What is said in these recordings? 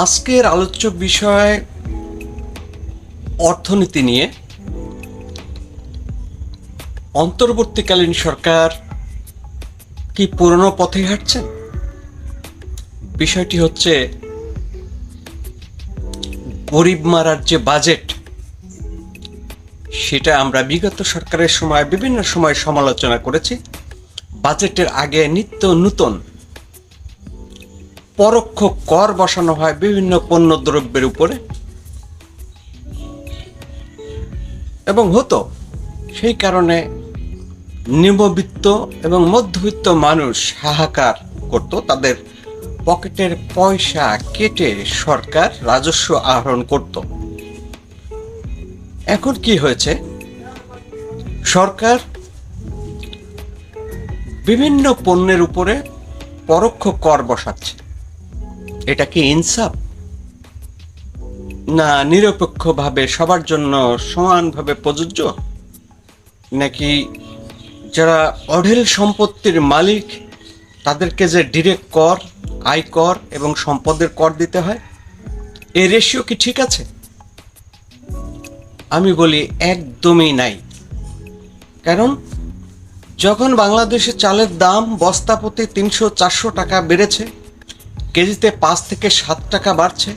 আজকের আলোচ্য বিষয় অর্থনীতি নিয়ে। অন্তর্বর্তীকালীন সরকার কি পুরনো পথে হাঁটছেন? বিষয়টি হচ্ছে গরিব মারার যে বাজেট, সেটা আমরা বিগত সরকারের সময় বিভিন্ন সময় সমালোচনা করেছি। বাজেটের আগে নিত্য নূতন পরোক্ষ কর বসানো হয় বিভিন্ন পণ্য দ্রব্যের উপরে। এবং হতো, সেই কারণে নিম্নবিত্ত এবং মধ্যবিত্ত মানুষ হাহাকার করত, তাদের পকেটের পয়সা কেটে সরকার রাজস্ব আহরণ করত। এখন কি হয়েছে? সরকার বিভিন্ন পণ্যের উপরে পরোক্ষ কর বসাচ্ছে। এটা কি ইনসাফ? না, নিরপেক্ষভাবে সবার জন্য সমানভাবে প্রযোজ্য? নাকি যারা অঢেল সম্পত্তির মালিক, তাদেরকে যে ডিরেক্ট কর আয়কর এবং সম্পদের কর দিতে হয়? এই রেশিও কি ঠিক আছে? আমি বলি একদমই নাই। কারণ যখন বাংলাদেশে চালের দাম বস্তা প্রতি তিনশো চারশো টাকা বেড়েছে কেজিতে পাঁচ থেকে সাত টাকা বাড়ছে।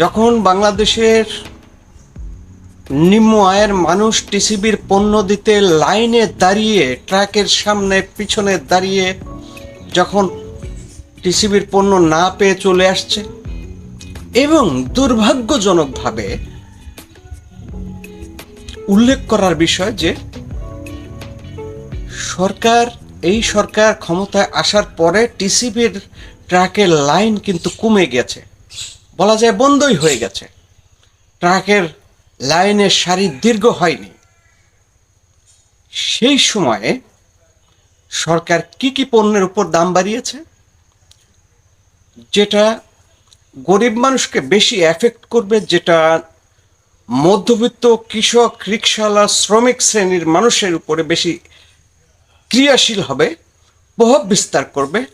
যখন বাংলাদেশের নিম্ন আয়ের মানুষ টিসিবির পণ্য দিতে লাইনে দাঁড়িয়ে, ট্রাকের সামনে পিছনে দাঁড়িয়ে যখন টিসিবির পণ্য না পেয়ে চলে আসছে এবং দুর্ভাগ্যজনকভাবে উল্লেখ করার বিষয় যে সরকার, এই সরকার ক্ষমতায় আসার পরে টিসিবির ট্রাকের লাইন কিন্তু কমে গেছে। বলা যায় বন্ধই হয়ে গেছে। ট্রাকের লাইনের সারি দীর্ঘ হয়নি। সেই সময়ে সরকার কি কি পণ্যের উপর দাম বাড়িয়েছে? যেটা গরিব মানুষকে বেশি এফেক্ট করবে, যেটা মধ্যবিত্ত কৃষক রিক্সাওয়ালা শ্রমিক শ্রেণির মানুষের উপরে বেশি ক্রিয়াশীল হবে, প্রভাব বিস্তার করবে,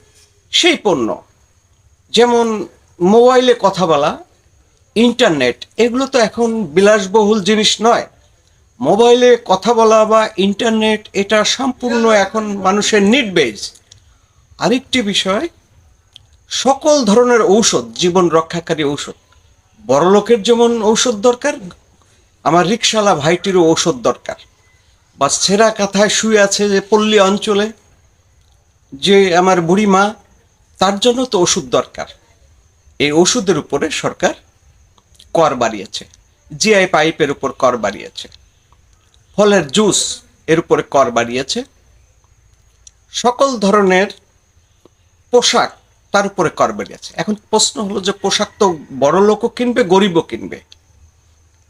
সেই পণ্য। যেমন মোবাইলে কথা বলা, ইন্টারনেট, এগুলো তো এখন বিলাসবহুল জিনিস নয়। মোবাইলে কথা বলা বা ইন্টারনেট, এটা সম্পূর্ণ এখন মানুষের নিড বেজ আরেকটি বিষয়, সকল ধরনের ঔষধ, জীবন রক্ষাকারী ঔষধ। বড় লোকের যেমন ঔষধ দরকার, আমার রিক্সাওয়ালা ভাইটিরও ঔষধ দরকার। বা ছেঁড়া কাঁথায় শুয়ে আছে যে পল্লী অঞ্চলে, যে আমার বুড়ি মা তার জন্য তো ওষুধ দরকার। এই ওষুধের উপরে সরকার কর বাড়িয়েছে জিআই পাইপের উপর কর বাড়িয়েছে, ফলের জুস এর উপরে কর বাড়িয়েছে, সকল ধরনের পোশাক তার উপরে কর বাড়িয়েছে। এখন প্রশ্ন হলো যে পোশাক তো বড় লোকও কিনবে, গরিবও কিনবে।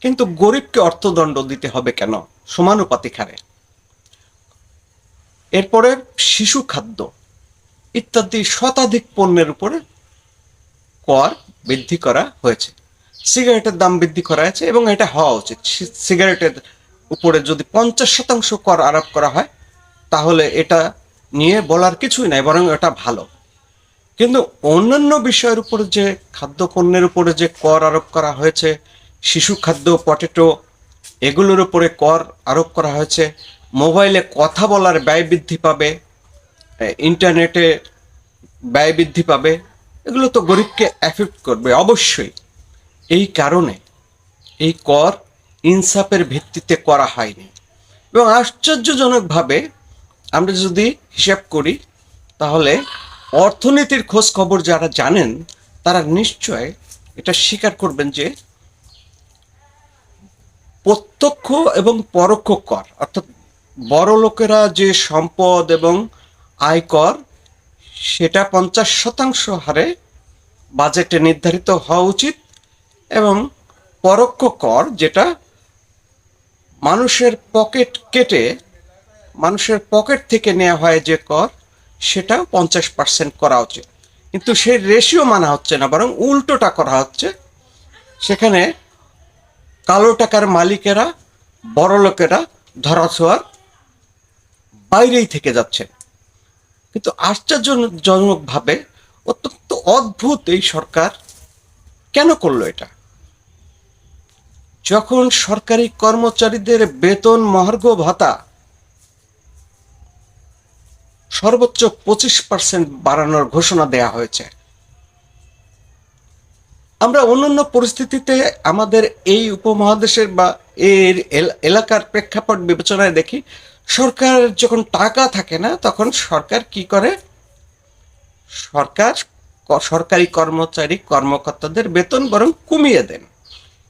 কিন্তু গরিবকে অর্থদণ্ড দিতে হবে কেন? সমানুপাতিক হারে এরপরে শিশু খাদ্য। ইত্যাদি শতাধিক পণ্যের উপরে কর বৃদ্ধি করা হয়েছে। সিগারেটের দাম বৃদ্ধি করা হয়েছে এবং এটা হওয়া উচিত। সিগারেটের উপরে যদি পঞ্চাশ শতাংশ কর আরোপ করা হয়, তাহলে এটা নিয়ে বলার কিছুই নাই, বরং এটা ভালো। কিন্তু অন্যান্য বিষয়ের উপরে যে খাদ্যপণ্যের উপরে যে কর আরোপ করা হয়েছে, শিশু খাদ্য, পটেটো, এগুলোর উপরে কর আরোপ করা হয়েছে, মোবাইলে কথা বলার ব্যয় বৃদ্ধি পাবে ইন্টারনেটে ব্যয় বৃদ্ধি পাবে, এগুলো তো গরিবকে অ্যাফেক্ট করবে, অবশ্যই। এই কারণে এই কর ইনসাফের ভিত্তিতে করা হয়নি। এবং আশ্চর্যজনকভাবে আমরা যদি হিসাব করি, তাহলে অর্থনীতির খোঁজ খবর যারা জানেন, তারা নিশ্চয় এটা স্বীকার করবেন যে প্রত্যক্ষ এবং পরোক্ষ কর, অর্থাৎ বড় লোকেরা যে সম্পদ এবং আয়কর, সেটা পঞ্চাশ শতাংশ হারে বাজেটে নির্ধারিত হওয়া উচিত এবং পরোক্ষ কর যেটা মানুষের পকেট কেটে, মানুষের পকেট থেকে নেওয়া হয় যে কর, সেটাও পঞ্চাশ পার্সেন্ট করা উচিত। কিন্তু সেই রেশিও মানা হচ্ছে না, বরং উল্টোটা করা হচ্ছে। সেখানে কালো টাকার মালিকেরা বড় লোকেরা ধরাছোঁয়ার বাইরেই থেকে যাচ্ছেন। কিন্তু আশ্চর্যজনকভাবে অত্যন্ত অদ্ভুত এই সরকার কেন করল এটা? যখন সরকারি কর্মচারীদের বেতন মহার্ঘ ভাতা সর্বোচ্চ পঁচিশ পার্সেন্ট বাড়ানোর ঘোষণা দেয়া হয়েছে আমরা অন্যান্য পরিস্থিতিতে আমাদের এই উপমহাদেশের বা এর এল- এলাকার প্রেক্ষাপট বিবেচনায় দেখি, সরকার যখন টাকা থাকে না, তখন সরকার কি করে? সরকার সরকারি কর্মচারী, কর্মকর্তাদের বেতন বরং কমিয়ে দেন।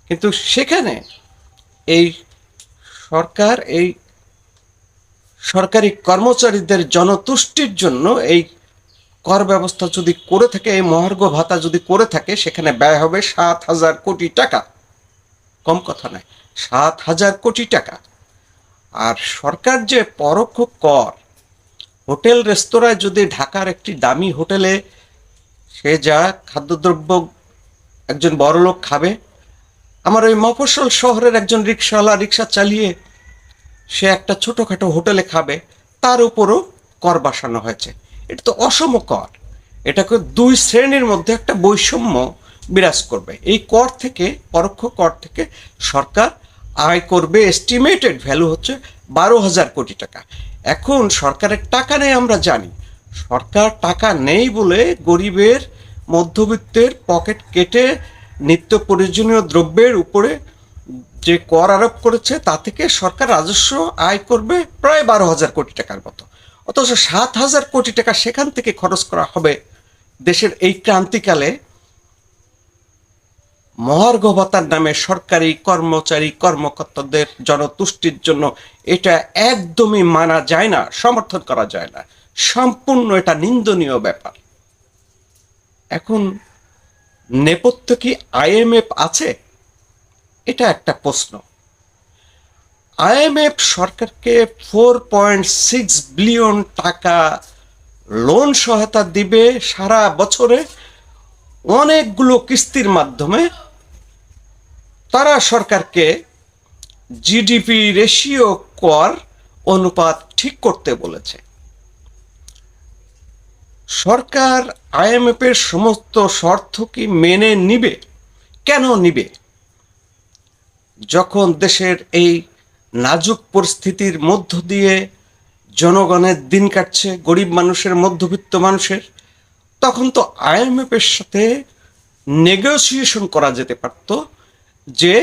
কিন্তু সেখানে এই সরকার, এই সরকারি কর্মচারীদের জনতুষ্টির জন্য এই কর ব্যবস্থা যদি করে থাকে, এই মহার্ঘ ভাতা যদি করে থাকে, সেখানে ব্যয় হবে সাত হাজার কোটি টাকা। কম কথা নয়, সাত হাজার কোটি টাকা। আর সরকার যে পরোক্ষ কর, হোটেল রেস্তোরাঁয় যদি ঢাকার একটি দামি হোটেলে সে যা খাদ্যদ্রব্য একজন বড়লোক খাবে, আমার ওই মফস্বল শহরের একজন রিক্সাওয়ালা রিক্সা চালিয়ে সে একটা ছোটোখাটো হোটেলে খাবে, তার উপরও কর বসানো হয়েছে। এটা তো অসম কর এটাকে দুই শ্রেণির মধ্যে একটা বৈষম্য বিরাজ করবে। এই কর থেকে, পরোক্ষ কর থেকে সরকার আয় করবে এস্টিমেটেড ভ্যালু হচ্ছে বারো হাজার কোটি টাকা। এখন সরকারের টাকা নেই আমরা জানি। সরকার টাকা নেই বলে গরিবের মধ্যবিত্তের পকেট কেটে নিত্য প্রয়োজনীয় দ্রব্যের উপরে যে কর আরোপ করেছে, তা থেকে সরকার রাজস্ব আয় করবে প্রায় বারো হাজার কোটি টাকার মতো। অথচ সাত হাজার কোটি টাকা সেখান থেকে খরচ করা হবে দেশের এই ক্রান্তিকালে। মহার্ঘ ভাতার নামে সরকারি কর্মচারী, কর্মকর্তাদের জনতুষ্টির জন্য এটা একদমই মানা যায় না, সমর্থন করা যায় না। সম্পূর্ণ এটা নিন্দনীয় ব্যাপার। এখন নেপথ্য কি আইএমএফ আছে? এটা একটা প্রশ্ন। আইএমএফ সরকারকে ফোর পয়েন্ট সিক্স বিলিয়ন টাকা লোন সহায়তা দিবে সারা বছরে অনেকগুলো কিস্তির মাধ্যমে। তারা সরকারকে জিডিপি রেশিও কর অনুপাত ঠিক করতে বলেছে। সরকার আইএমএফ এর সমস্ত শর্ত কি মেনে নিবে? কেন নিবে? যখন দেশের এই নাজুক পরিস্থিতির মধ্য দিয়ে জনগণের দিন কাটছে, গরিব মানুষের মধ্যবিত্ত মানুষের, তখন তো আইএমএফ এর সাথে নেগোসিয়েশন করা যেতে পারত যে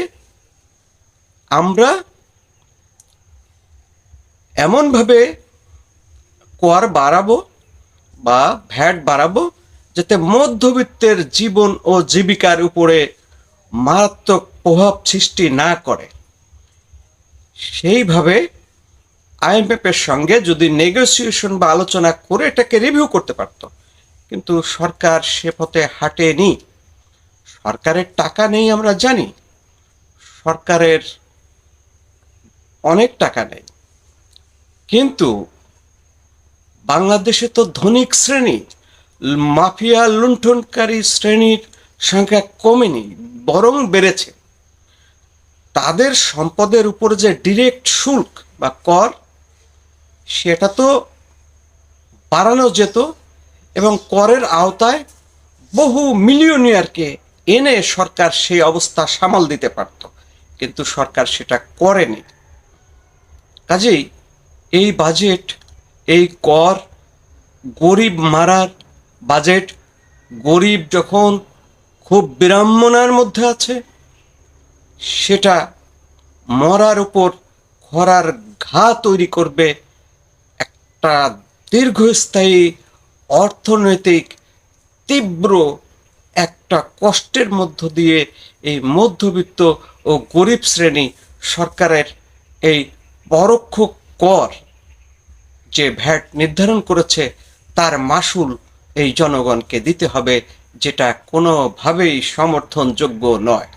আমরা এমনভাবে কর বাড়াবো বা ভ্যাট বাড়াবো যাতে মধ্যবিত্তের জীবন ও জীবিকার উপরে মারাত্মক প্রভাব সৃষ্টি না করে। সেইভাবে আইএমএফ এর সঙ্গে যদি নেগোসিয়েশন বা আলোচনা করে এটাকে রিভিউ করতে পারতো। কিন্তু সরকার সে পথে হাঁটেনি। সরকারের টাকা নেই আমরা জানি। সরকারের অনেক টাকা নেই। কিন্তু বাংলাদেশে তো ধনিক শ্রেণি, মাফিয়া লুণ্ঠনকারী শ্রেণির সংখ্যা কমেনি, বরং বেড়েছে। তাদের সম্পদের উপর যে ডিরেক্ট শুল্ক বা কর, সেটা তো বাড়ানো যেত এবং করের আওতায় বহু মিলিয়নিয়ারকে এনে সরকার সেই অবস্থা সামাল দিতে পারত। কিন্তু সরকার সেটা করেনি। কাজেই এই বাজেট এই কর, গরিব মারার বাজেট গরিব যখন খুব বিড়ম্বনার মধ্যে আছে সেটা মরার উপর খরার ঘা তৈরি করবে একটা দীর্ঘস্থায়ী অর্থনৈতিক তীব্র একটা কষ্টের মধ্য দিয়ে এই মধ্যবিত্ত ও গরিব শ্রেণি সরকারের এই পরোক্ষ কর যে ভ্যাট নির্ধারণ করেছে, তার মাসুল এই জনগণকে দিতে হবে, যেটা কোনোভাবেই সমর্থনযোগ্য নয়।